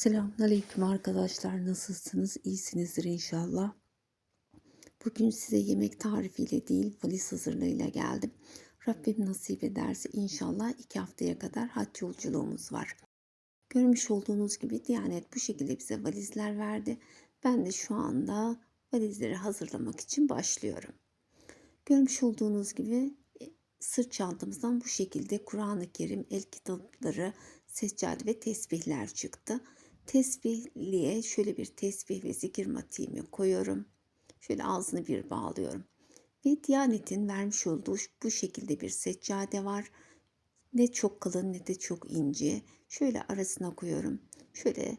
Selamünaleyküm arkadaşlar. Nasılsınız? İyisinizdir inşallah. Bugün size yemek tarifiyle değil valiz hazırlığıyla geldim. Rabbim nasip ederse inşallah iki haftaya kadar hac yolculuğumuz var. Görmüş olduğunuz gibi Diyanet bu şekilde bize valizler verdi. Ben de şu anda valizleri hazırlamak için başlıyorum. Görmüş olduğunuz gibi e, sırt çantamızdan bu şekilde Kur'an-ı Kerim, el kitapları, seccade ve tesbihler çıktı. Tesbihliğe şöyle bir tesbih ve zikir matiğimi koyuyorum. Şöyle ağzını bir bağlıyorum. Ve Diyanet'in vermiş olduğu bu şekilde bir seccade var. Ne çok kalın ne de çok ince. Şöyle arasına koyuyorum. Şöyle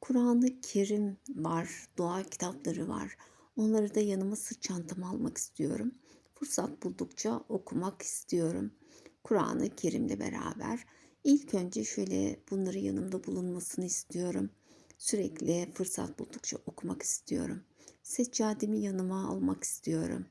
Kur'an-ı Kerim var, dua kitapları var. Onları da yanıma sırt çantama almak istiyorum. Fırsat buldukça okumak istiyorum. Kur'an-ı Kerim'le beraber. İlk önce şöyle bunları yanımda bulunmasını istiyorum. Sürekli fırsat buldukça okumak istiyorum. Seccademi yanıma almak istiyorum.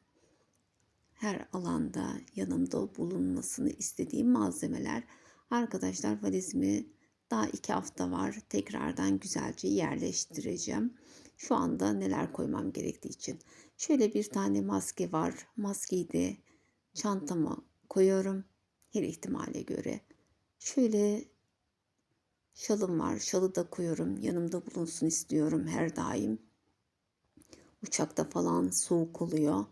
Her alanda yanımda bulunmasını istediğim malzemeler. Arkadaşlar valizimi daha iki hafta var. Tekrardan güzelce yerleştireceğim. Şu anda neler koymam gerektiği için. Şöyle bir tane maske var. Maskeyi de çantama koyuyorum. Her ihtimale göre. Şöyle şalım var. Şalı da koyuyorum. Yanımda bulunsun istiyorum her daim. Uçakta falan soğuk oluyor.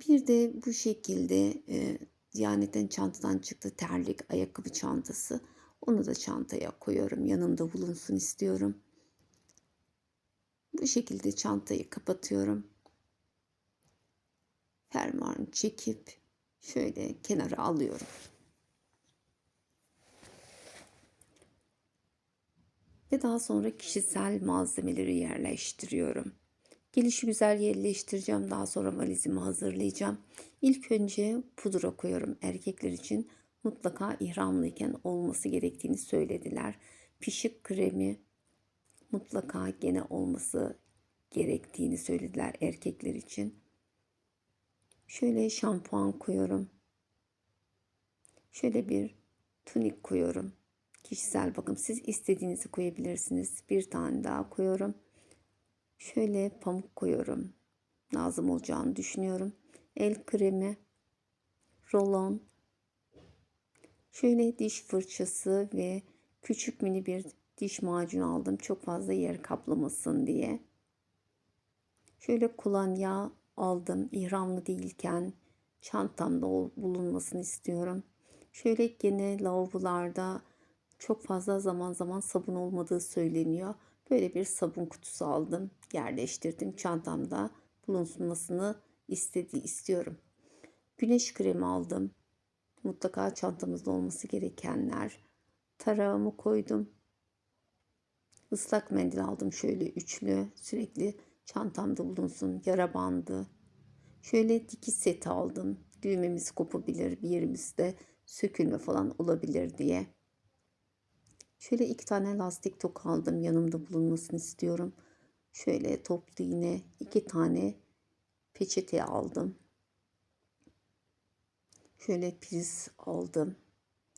Bir de bu şekilde e, Diyanet'ten çantadan çıktı terlik ayakkabı çantası. Onu da çantaya koyuyorum. Yanımda bulunsun istiyorum. Bu şekilde çantayı kapatıyorum. Fermuarını çekip şöyle kenara alıyorum. Ve daha sonra kişisel malzemeleri yerleştiriyorum. Gelişi güzel yerleştireceğim. Daha sonra valizimi hazırlayacağım. İlk önce pudra koyuyorum. Erkekler için mutlaka ihramlıyken olması gerektiğini söylediler. Pişik kremi mutlaka gene olması gerektiğini söylediler erkekler için. Şöyle şampuan koyuyorum. Şöyle bir tunik koyuyorum. Kişisel bakım siz istediğinizi koyabilirsiniz. Bir tane daha koyuyorum. Şöyle pamuk koyuyorum. Lazım olacağını düşünüyorum. El kremi, rolon, şöyle diş fırçası ve küçük mini bir diş macunu aldım. Çok fazla yer kaplamasın diye. Şöyle kolonya aldım. İhramlı değilken çantamda bulunmasını istiyorum. Şöyle gene lavabolarda çok fazla zaman zaman sabun olmadığı söyleniyor. Böyle bir sabun kutusu aldım, yerleştirdim çantamda bulunmasını istediği istiyorum. Güneş kremi aldım. Mutlaka çantamızda olması gerekenler. Tarağımı koydum. Islak mendil aldım şöyle üçlü. Sürekli çantamda bulunsun. Yara bandı. Şöyle dikiş seti aldım. Düğmemiz kopabilir bir yerimizde sökülme falan olabilir diye. Şöyle iki tane lastik tok aldım. Yanımda bulunmasını istiyorum. Şöyle toplu yine iki tane peçete aldım. Şöyle priz aldım.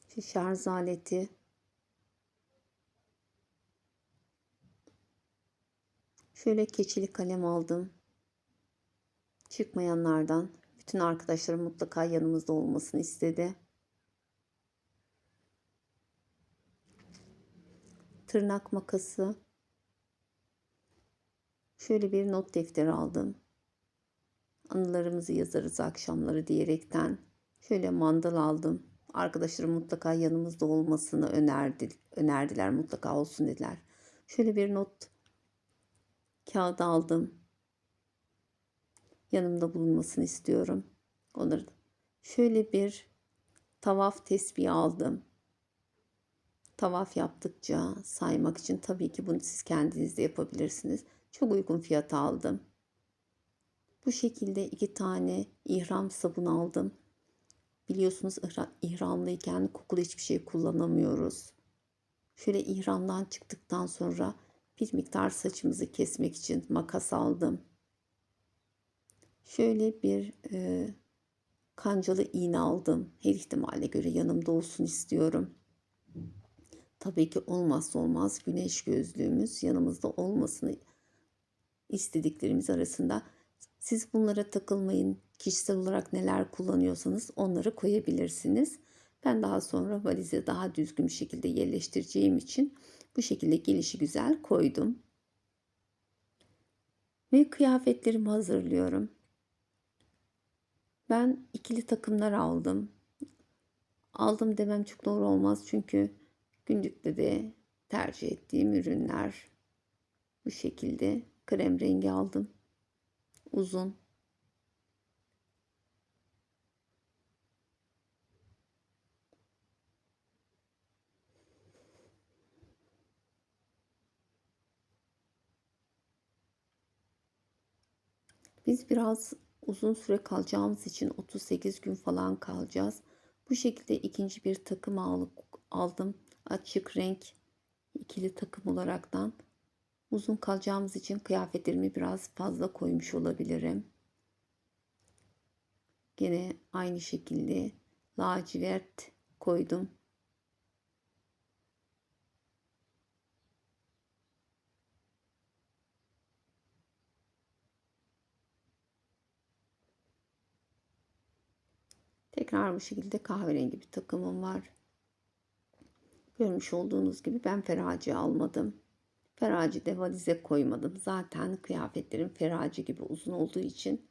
Şu şarj aleti. Şöyle keçili kalem aldım. Çıkmayanlardan. Bütün arkadaşlarım mutlaka yanımızda olmasını istedi. Tırnak makası, şöyle bir not defteri aldım. Anılarımızı yazarız akşamları diyerekten şöyle mandal aldım. Arkadaşlarım mutlaka yanımızda olmasını önerdi, önerdiler. Mutlaka olsun dediler. Şöyle bir not kağıdı aldım. Yanımda bulunmasını istiyorum. Onları da. Şöyle bir tavaf tesbihi aldım tavaf yaptıkça saymak için tabii ki bunu siz kendiniz de yapabilirsiniz. Çok uygun fiyata aldım. Bu şekilde iki tane ihram sabun aldım. Biliyorsunuz ihramlıyken kokulu hiçbir şey kullanamıyoruz. Şöyle ihramdan çıktıktan sonra bir miktar saçımızı kesmek için makas aldım. Şöyle bir e, kancalı iğne aldım. Her ihtimale göre yanımda olsun istiyorum. Tabii ki olmazsa olmaz güneş gözlüğümüz yanımızda olmasını istediklerimiz arasında. Siz bunlara takılmayın. Kişisel olarak neler kullanıyorsanız onları koyabilirsiniz. Ben daha sonra valize daha düzgün bir şekilde yerleştireceğim için bu şekilde gelişi güzel koydum. Ve kıyafetlerimi hazırlıyorum. Ben ikili takımlar aldım. Aldım demem çok doğru olmaz çünkü günlükte de tercih ettiğim ürünler bu şekilde krem rengi aldım. Uzun. Biz biraz uzun süre kalacağımız için 38 gün falan kalacağız. Bu şekilde ikinci bir takım aldım. Açık renk ikili takım olaraktan. Uzun kalacağımız için kıyafetlerimi biraz fazla koymuş olabilirim. Gene aynı şekilde lacivert koydum. Tekrar bu şekilde kahverengi bir takımım var. Görmüş olduğunuz gibi ben feraci almadım. Feraci de valize koymadım. Zaten kıyafetlerim feraci gibi uzun olduğu için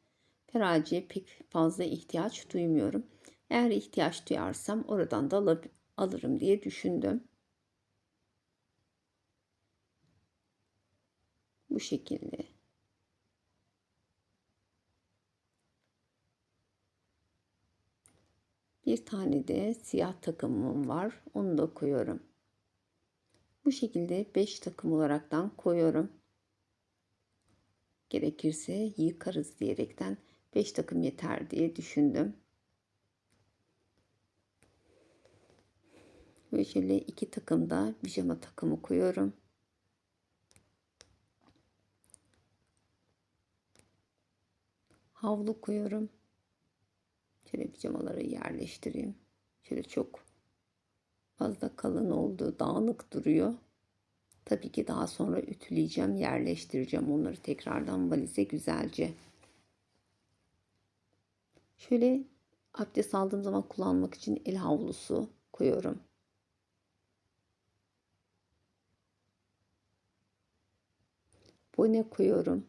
feraciye pek fazla ihtiyaç duymuyorum. Eğer ihtiyaç duyarsam oradan da alırım diye düşündüm. Bu şekilde. Bir tane de siyah takımım var. Onu da koyuyorum. Bu şekilde 5 takım olaraktan koyuyorum. Gerekirse yıkarız diyerekten 5 takım yeter diye düşündüm. Ve şöyle iki takım da pijama takımı koyuyorum. Havlu koyuyorum. Şöyle pijamaları yerleştireyim. Şöyle çok fazla kalın oldu, dağınık duruyor. Tabii ki daha sonra ütüleyeceğim, yerleştireceğim onları tekrardan valize güzelce. Şöyle abdest aldığım zaman kullanmak için el havlusu koyuyorum. Bone koyuyorum.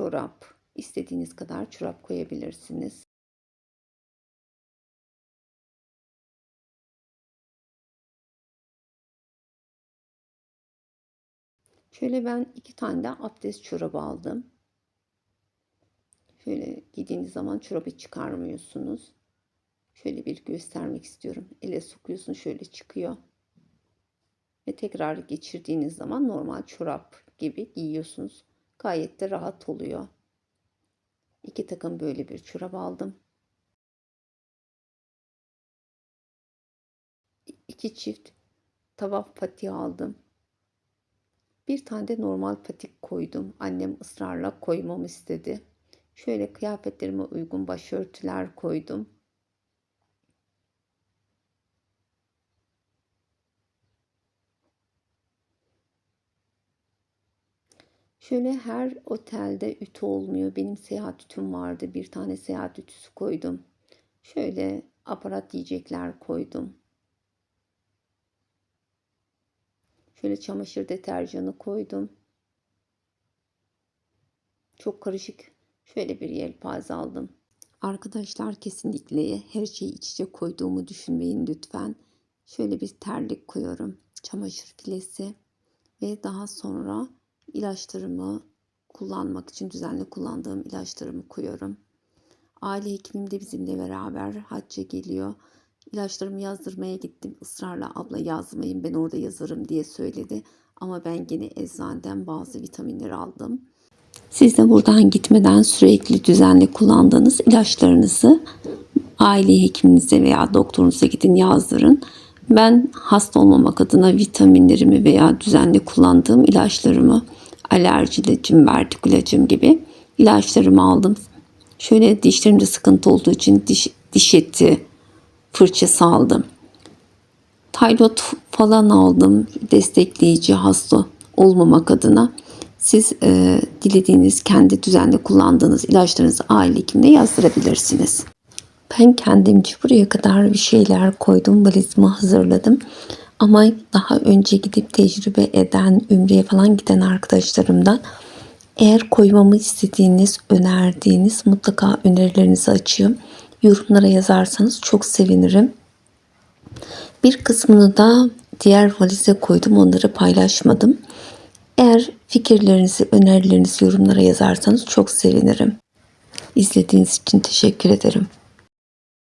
Çorap. istediğiniz kadar çorap koyabilirsiniz. Şöyle ben iki tane de abdest çorabı aldım. Şöyle giydiğiniz zaman çorabı çıkarmıyorsunuz. Şöyle bir göstermek istiyorum. Ele sokuyorsun şöyle çıkıyor. Ve tekrar geçirdiğiniz zaman normal çorap gibi giyiyorsunuz. Gayet de rahat oluyor. İki takım böyle bir çorap aldım. İki çift tavaf patiği aldım. Bir tane de normal patik koydum. Annem ısrarla koymamı istedi. Şöyle kıyafetlerime uygun başörtüler koydum. Şöyle her otelde ütü olmuyor. Benim seyahat ütüm vardı. Bir tane seyahat ütüsü koydum. Şöyle aparat yiyecekler koydum. Şöyle çamaşır deterjanı koydum. Çok karışık. Şöyle bir yelpaze aldım. Arkadaşlar kesinlikle her şeyi iç içe koyduğumu düşünmeyin lütfen. Şöyle bir terlik koyuyorum. Çamaşır filesi ve daha sonra ilaçlarımı kullanmak için düzenli kullandığım ilaçlarımı koyuyorum. Aile hekimim de bizimle beraber hacca geliyor. İlaçlarımı yazdırmaya gittim. Israrla abla yazmayın ben orada yazarım diye söyledi. Ama ben yine eczaneden bazı vitaminleri aldım. Siz de buradan gitmeden sürekli düzenli kullandığınız ilaçlarınızı aile hekiminize veya doktorunuza gidin yazdırın. Ben hasta olmamak adına vitaminlerimi veya düzenli kullandığım ilaçlarımı alerji ilacım, vertik ilacım gibi ilaçlarımı aldım. Şöyle dişlerimde sıkıntı olduğu için diş, diş eti fırçası aldım. Taylot falan aldım destekleyici hasta olmamak adına. Siz e, dilediğiniz kendi düzenli kullandığınız ilaçlarınızı aile hekimine yazdırabilirsiniz. Ben kendimce buraya kadar bir şeyler koydum, valizimi hazırladım. Ama daha önce gidip tecrübe eden, ümreye falan giden arkadaşlarımdan eğer koymamı istediğiniz, önerdiğiniz mutlaka önerilerinizi açıyorum. Yorumlara yazarsanız çok sevinirim. Bir kısmını da diğer valize koydum. Onları paylaşmadım. Eğer fikirlerinizi, önerilerinizi yorumlara yazarsanız çok sevinirim. İzlediğiniz için teşekkür ederim.